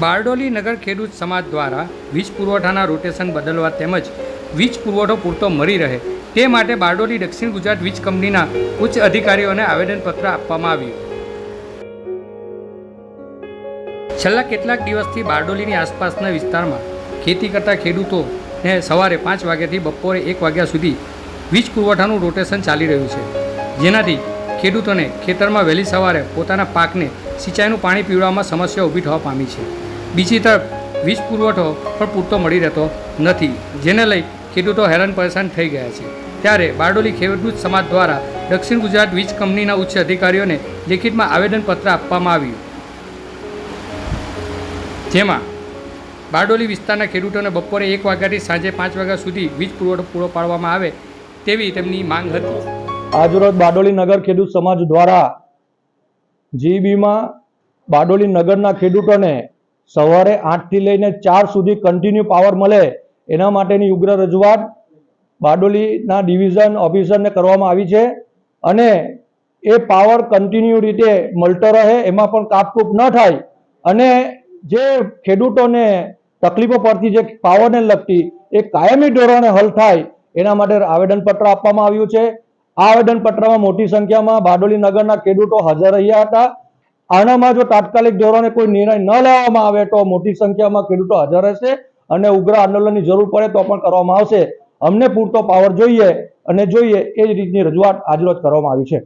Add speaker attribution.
Speaker 1: બારડોલી નગર ખેડૂત સમાજ દ્વારા વીજ પુરવઠાના રોટેશન બદલવા તેમજ વીજ પુરવઠો પૂરતો મળી રહે તે માટે બારડોલી દક્ષિણ ગુજરાત વીજ કંપનીના ઉચ્ચ અધિકારીઓને આવેદનપત્ર આપવામાં આવ્યું. છેલ્લા કેટલાક દિવસથી બારડોલીની આસપાસના વિસ્તારમાં ખેતી કરતા ખેડૂતોને સવારે પાંચ વાગ્યાથી બપોરે એક વાગ્યા સુધી વીજ પુરવઠાનું રોટેશન ચાલી રહ્યું છે. જેનાથી ખેડૂતોને ખેતરમાં વહેલી સવારે પોતાના પાકને સિંચાઈનું પાણી પીવડાવવામાં સમસ્યા ઊભી થવા પામી છે. બીજી તરફ વીજ પુરવઠો પણ પૂરતો મળી રહેતો નથી, જેને લઈ ખેડૂતો હેરાન પરેશાન થઈ ગયા છે. ત્યારે બારડોલી ખેડૂત સમાજ દ્વારા દક્ષિણ ગુજરાત વીજ કંપનીના ઉચ્ચ અધિકારીઓને લેખિતમાં આવેદનપત્ર આપવામાં આવ્યું. જેમાં બારડોલી વિસ્તારના ખેડૂતોને બપોરે એક વાગ્યાથી સાંજે પાંચ વાગ્યા સુધી વીજ પુરવઠો પૂરો પાડવામાં આવે તેવી તેમની માંગ હતી.
Speaker 2: આજરોજ બારડોલી નગર ખેડૂત સમાજ દ્વારા જીબીમાં બારડોલી નગરના ખેડૂતોને સવારે આઠથી લઈને ચાર સુધી કન્ટિન્યુ પાવર મળે એના માટેની ઉગ્ર રજૂઆત બારડોલીના ડિવિઝન ઓફિસરને કરવામાં આવી છે. અને એ પાવર કન્ટિન્યુ રીતે મળતો રહે, એમાં પણ કાપકૂપ ન થાય. અને જે ખેડૂતોને તકલીફો પડતી, જે પાવરને લગતી, એ કાયમી ધોરણે હલ થાય, એના માટે આવેદનપત્ર આપવામાં આવ્યું છે. આ આવેદનપત્રમાં મોટી સંખ્યામાં બારડોલી નગરના ખેડૂતો હાજર રહ્યા હતા. આનામાં જો તાત્કાલિક ધોરણે કોઈ નિર્ણય ન લેવામાં આવે તો મોટી સંખ્યામાં ખેડૂતો હાજર રહેશે અને ઉગ્ર આંદોલનની જરૂર પડે તો પણ કરવામાં આવશે. અમને પૂરતો પાવર જોઈએ અને જોઈએ એ જ રીતની રજૂઆત આજરોજ કરવામાં આવી છે.